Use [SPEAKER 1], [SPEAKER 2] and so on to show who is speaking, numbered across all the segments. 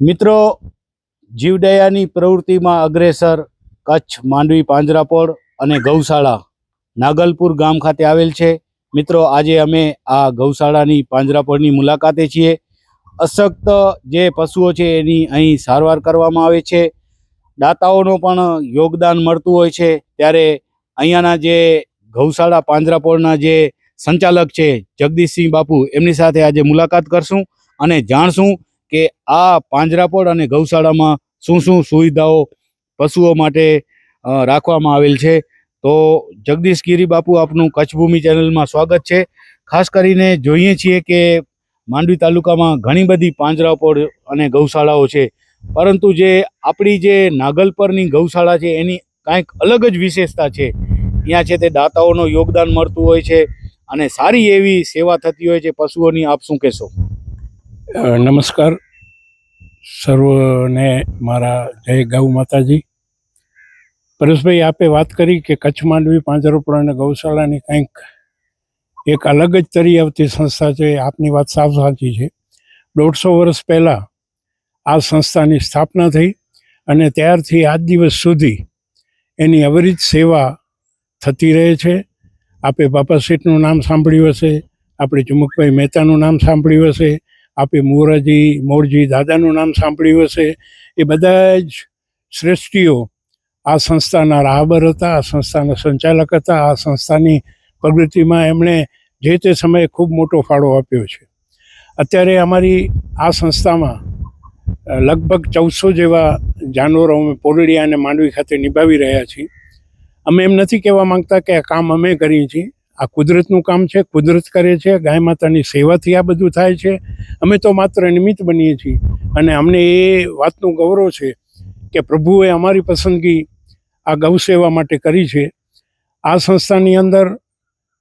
[SPEAKER 1] મિત્રો, જીવદયાની પ્રવૃત્તિમાં અગ્રેસર કચ્છ, માંડવી પાંજરાપોળ અને ગૌશાળા નાગલપુર ગામ ખાતે આવેલ છે. મિત્રો, આજે અમે આ ગૌશાળાની પાંજરાપોળની મુલાકાતે છીએ. અશક્ત જે પશુઓ છે એની અહીં સારવાર કરવામાં આવે છે. દાતાઓનું પણ યોગદાન મળતું હોય છે. ત્યારે અહીંયાના જે ગૌશાળા પાંજરાપોળના જે સંચાલક છે જગદીશસિંહ બાપુ, એમની સાથે આજે મુલાકાત કરશું અને જાણશું કે આ પાંજરાપોળ અને ગૌશાળામાં શું શું સુવિધાઓ પશુઓ માટે રાખવામાં આવેલ છે. તો જગદીશ ગીરી બાપુ આપનું કચ્છ ભૂમિ ચેનલમાં સ્વાગત છે. ખાસ કરીને જોઈએ છીએ કે માંડવી તાલુકામાં ઘણી બધી પાંજરાપોળ અને ગૌશાળાઓ છે. પરંતુ જે આપણી જે નાગલપરની ગૌશાળા છે, એની કાંઈક અલગ જ વિશેષતા છે. ત્યાં છે તે દાતાઓનો યોગદાન મળતું હોય છે અને સારી એવી સેવા થતી હોય છે. પશુઓની આપ શું કહેશો?
[SPEAKER 2] નમસ્કાર. સર્વને મારા જય ગૌ માતાજી. પરેશભાઈ, આપે વાત કરી કે કચ્છ માંડવી પાંજરાપોળ અને ગૌશાળાની કંઈક એક અલગ જ તરી આવતી સંસ્થા છે. આપની વાત સાવ સાચી છે. દોઢસો વર્ષ પહેલાં આ સંસ્થાની સ્થાપના થઈ અને ત્યારથી આજ દિવસ સુધી એની અવિરત સેવા થતી રહે છે. આપે બાપા શેઠનું નામ સાંભળ્યું હશે, આપણે ચુમકભાઈ મહેતાનું નામ સાંભળ્યું હશે આપે મોરાજી મોરજી દાદાનું નામ સાંભળ્યું હશે. એ બધા જ શ્રેષ્ઠીઓ આ સંસ્થાના રાહબર હતા, આ સંસ્થાના સંચાલક હતા, આ સંસ્થાની પ્રગતિમાં એમણે જે તે સમયે ખૂબ મોટો ફાળો આપ્યો છે. અત્યારે અમારી આ સંસ્થામાં લગભગ ચૌદસો જેવા જાનવરો અમે પોરડિયા અને માંડવી ખાતે નિભાવી રહ્યા છીએ. અમે એમ નથી કહેવા માંગતા કે આ કામ અમે કરીએ છીએ. આ કુદરતનું કામ છે, કુદરત કરે છે, ગાય માતાની સેવાથી આ બધું થાય છે. અમે તો માત્ર નિમિત્ત બનીએ છીએ. અને અમને એ વાતનું ગૌરવ છે કે પ્રભુએ અમારી પસંદગી આ ગૌ સેવા માટે કરી છે. આ સંસ્થાની અંદર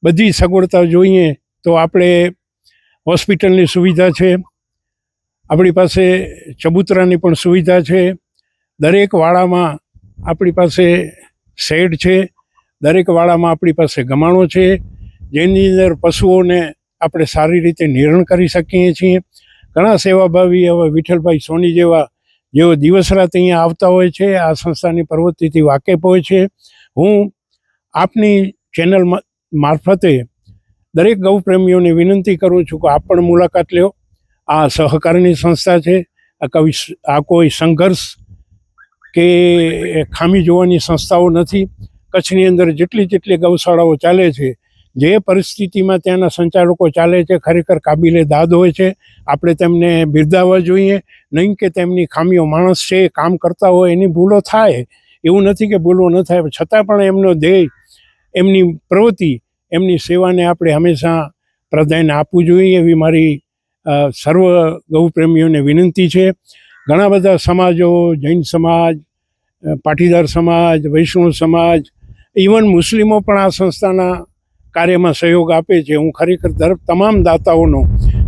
[SPEAKER 2] બધી સગવડતા જોઈએ તો આપણે હોસ્પિટલની સુવિધા છે. આપણી પાસે ચબૂતરાની પણ સુવિધા છે. દરેક વાડામાં આપણી પાસે શેડ છે. દરેક વાડામાં આપણી પાસે ગમાણો છે, જેની અંદર પશુઓને આપણે સારી રીતે નિર્ણ કરી શકીએ છીએ. ઘણા સેવાભાવી હવે વિઠ્ઠલભાઈ સોની જેવા, જેઓ દિવસ રાત અહીંયા આવતા હોય છે, આ સંસ્થાની પ્રવૃત્તિથી વાકેફ હોય છે. હું આપની ચેનલ મારફતે દરેક ગૌપ્રેમીઓને વિનંતી કરું છું કે આપ પણ મુલાકાત લ્યો આ સહકારની સંસ્થા છે. આ કવિ, આ કોઈ સંઘર્ષ કે ખામી જોવાની સંસ્થાઓ નથી. કચ્છની અંદર જેટલી જેટલી ગૌશાળાઓ ચાલે છે, જે પરિસ્થિતિમાં ત્યાંના સંચાલકો ચાલે છે, ખરેખર કાબિલે દાદ હોય છે. આપણે તેમને બિરદાવવા જોઈએ. નહીં કે તેમની ખામીઓ માણસ છે, કામ કરતા હોય એની ભૂલો થાય. એવું નથી કે ભૂલો ન થાય છતાં પણ એમનો ધ્યેય, એમની પ્રવૃત્તિ, એમની સેવાને આપણે હંમેશા પ્રાધાન્ય આપવું જોઈએ એવી મારી સર્વ ગૌપ્રેમીઓને વિનંતી છે. ઘણા બધા સમાજો, જૈન સમાજ પાટીદાર સમાજ, વૈષ્ણવ સમાજ ઇવન મુસ્લિમો પણ આ સંસ્થાના કાર્યમાં સહયોગ આપે છે. હું ખરેખર તરફ તમામ દાતાઓનો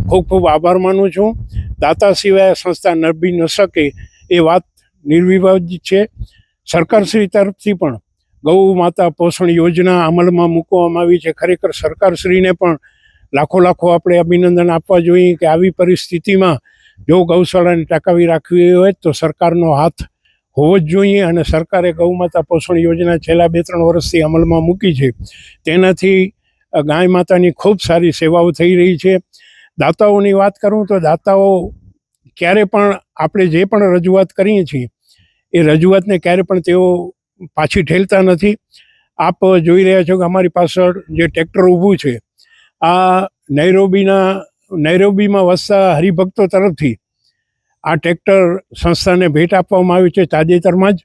[SPEAKER 2] ખૂબ ખૂબ આભાર માનું છું. દાતા સિવાય સંસ્થા નભી ન શકે એ વાત નિર્વિવાદ છે. સરકારશ્રી તરફથી પણ ગૌ માતા પોષણ યોજના અમલમાં મૂકવામાં આવી છે. ખરેખર સરકારશ્રીને પણ લાખો લાખો આપણે અભિનંદન આપવા જોઈએ કે આવી પરિસ્થિતિમાં જો ગૌશાળાને ટકાવી રાખવી હોય તો સરકારનો હાથ હોવો જ જોઈએ અને સરકારે ગૌમાતા પોષણ યોજના છેલ્લા બે ત્રણ વર્ષથી અમલમાં મૂકી છે. તેનાથી ગાય માતાની ખૂબ સારી સેવાઓ થઈ રહી છે. દાતાઓની વાત કરું તો દાતાઓ ક્યારે પણ આપણે જે પણ રજૂઆત કરીએ છીએ, એ રજૂઆતને ક્યારે પણ તેઓ પાછી ઠેલતા નથી. આપ જોઈ રહ્યા છો કે અમારી પાછળ જે ટ્રેક્ટર ઊભું છે, આ નૈરોબીના, નૈરોબીમાં વસતા હરિભક્તો તરફથી આ ટ્રેક્ટર સંસ્થાને ભેટ આપવામાં આવ્યું છે તાજેતરમાં જ.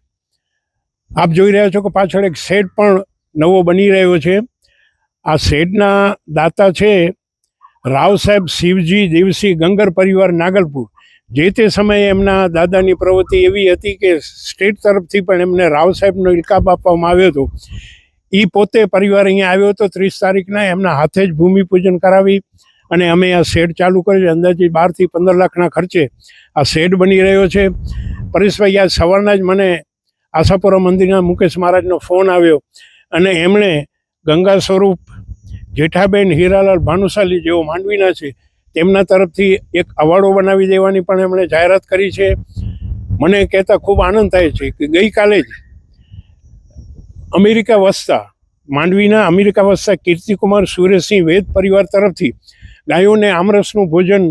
[SPEAKER 2] આપ જોઈ રહ્યા છો કે પાછળ એક શેડ પણ નવો બની રહ્યો છે. આ શેડના દાતા છે રાવ સાહેબ શિવજી દેવસિંહ ગંગર પરિવાર નાગલપુર. જે તે સમયે એમના દાદાની પ્રવૃત્તિ એવી હતી કે સ્ટેટ તરફથી પણ એમને રાવ સાહેબનો ઇલકાબ આપવામાં આવ્યો હતો. એ પોતે પરિવાર અહીંયા આવ્યો હતો ત્રીસ તારીખના. એમના હાથે જ ભૂમિપૂજન કરાવી. અને અમે આ શેડ ચાલુ કર્યું અંદાજે બારથી પંદર લાખના ખર્ચે આ શેડ બની રહ્યો છે. પરેશભાઈ, આજ સવારના જ મને આશાપુરા મંદિરના મુકેશ મહારાજનો ફોન આવ્યો અને એમણે ગંગા સ્વરૂપ, જેઠાબેન હીરાલાલ ભાનુશાલી જેઓ માંડવીના છે, તેમના તરફથી એક અવાર્ડો બનાવી દેવાની પણ એમણે જાહેરાત કરી છે. મને કહેતા ખૂબ આનંદ થાય છે કે ગઈકાલે જ અમેરિકા વસતા, માંડવીના અમેરિકા વસતા કીર્તિકુમાર સુરેશસિંહ વેદ પરિવાર તરફથી ગાયોને આમરસનું ભોજન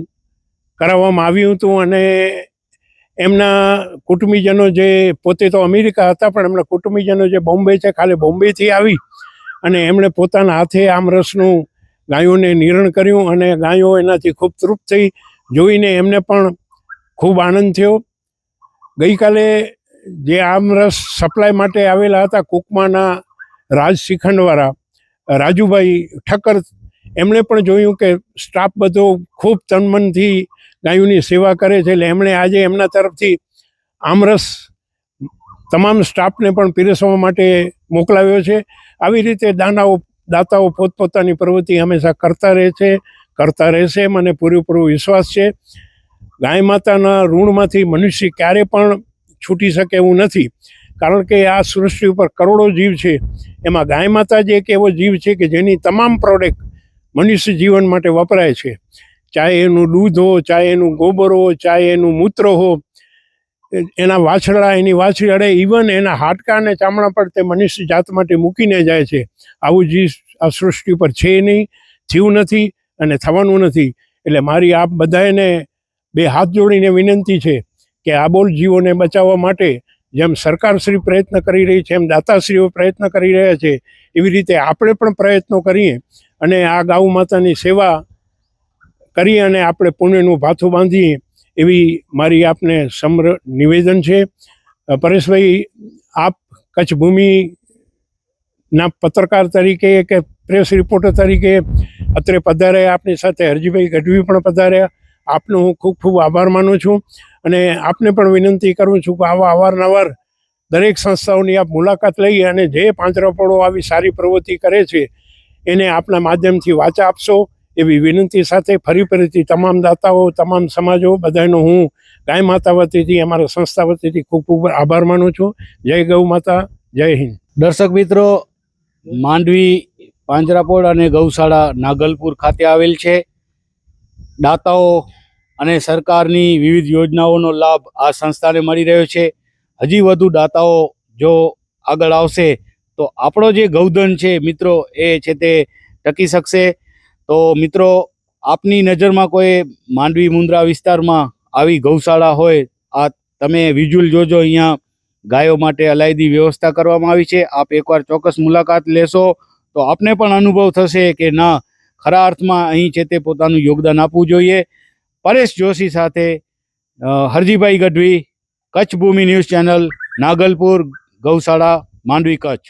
[SPEAKER 2] કરાવવામાં આવ્યું હતું અને એમના કુટુંબીજનો જે, પોતે તો અમેરિકા હતા, પણ એમના કુટુંબીજનો જે બોમ્બે છે, ખાલી બોમ્બેથી આવી અને એમણે પોતાના હાથે આમરસનું ગાયોને નિરણ કર્યું અને ગાયો એનાથી ખૂબ તૃપ્ત થઈ. જોઈને એમને પણ ખૂબ આનંદ થયો. ગઈકાલે જે આમરસ સપ્લાય માટે આવેલા હતા કુકમાના રાજ શિખંડવાળા રાજુભાઈ ઠક્કર એમણે પણ જોયું કે સ્ટાફ બધો ખૂબ તનમનથી ગાયોની સેવા કરે છે એટલે એમણે આજે એમના તરફથી આમરસ તમામ સ્ટાફને પણ પીરસવા માટે મોકલાવ્યો છે. આવી રીતે દાનાઓ, દાતાઓ પોતપોતાની પ્રવૃત્તિ હંમેશા કરતા રહે છે, કરતા રહેશે મને પૂરેપૂરો વિશ્વાસ છે. ગાય માતાના ઋણમાંથી મનુષ્ય ક્યારે પણ છૂટી શકે એવું નથી. કારણ કે આ સૃષ્ટિ ઉપર કરોડો જીવ છે. એમાં ગાય માતા જ એક એવો જીવ છે કે જેની તમામ પ્રોડક્ટ મનુષ્ય જીવન માટે વપરાય છે. ચાહે એનું દૂધ હો, ચાહે એનું ગોબર હો, ચાહે એનું મૂત્ર હો, એના વાછરડા, એની વાછરી અડે ઇવન એના હાડકા અને ચામડા પર તે મનુષ્ય જાત માટે મૂકીને જાય છે. આવું જીવ આ સૃષ્ટિ પર છે નહીં, થયું નથી અને થવાનું નથી. એટલે મારી આપ બધાને બે હાથ જોડીને વિનંતી છે કે આબોલ જીવોને બચાવવા માટે જેમ સરકારશ્રી પ્રયત્ન કરી રહી છે, એમ દાતાશ્રીઓ પ્રયત્ન કરી રહ્યા છે, એવી રીતે આપણે પણ પ્રયત્નો કરીએ. અને આ ગૌ માતાની સેવા કરી અને આપણે પુણ્યનું ભાથું બાંધીએ એવી મારી આપને સમ્ર નિવેદન છે. પરેશભાઈ, આપ કચ્છ ભૂમિના પત્રકાર તરીકે કે પ્રેસ રિપોર્ટર તરીકે અત્રે પધાર્યા, આપની સાથે હરજીભાઈ ગઢવી પણ પધાર્યા. આપનો હું ખૂબ ખૂબ આભાર માનું છું અને આપને પણ વિનંતી કરું છું કે આવા અવારનવાર દરેક સંસ્થાઓની આપ મુલાકાત લઈ અને જે પાંજરાપોળો આવી સારી પ્રવૃત્તિ કરે છે એને આપના માધ્યમથી વાચા આપશો એવી વિનંતી સાથે ફરી ફરીથી તમામ દાતાઓ, તમામ સમાજો બધાનો હું ગાય માતા વતીથી, અમારા સંસ્થા વતીથી ખૂબ ખૂબ આભાર માનું છું. જય ગૌ માતા, જય હિન્દ.
[SPEAKER 1] દર્શક મિત્રો, માંડવી, પાંજરાપોળ અને ગૌશાળા નાગલપુર ખાતે આવેલ છે. દાતાઓ અને સરકારની વિવિધ યોજનાઓનો લાભ આ સંસ્થાને મળી રહ્યો છે. હજી વધુ દાતાઓ જો આગળ આવશે તો આપણો જે ગૌધન છે, મિત્રો, એ છે તે ટકી શકશે. તો મિત્રો, આપની નજરમાં કોઈ માંડવી મુંદ્રા વિસ્તારમાં આવી ગૌશાળા હોય, આ તમે વિઝ્યુઅલ જોજો, અહીંયા ગાયો માટે અલાયદી વ્યવસ્થા કરવામાં આવી છે. આપ એકવાર ચોક્કસ મુલાકાત લેશો, તો આપને પણ અનુભવ થશે કે ના, ખરા અર્થમાં અહીં છે તે પોતાનું યોગદાન આપવું જોઈએ. પરેશ જોશી સાથે હરજીભાઈ ગઢવી, કચ્છ ભૂમિ ન્યૂઝ ચેનલ, નાગલપુર ગૌશાળા, માંડવી કચ્છ.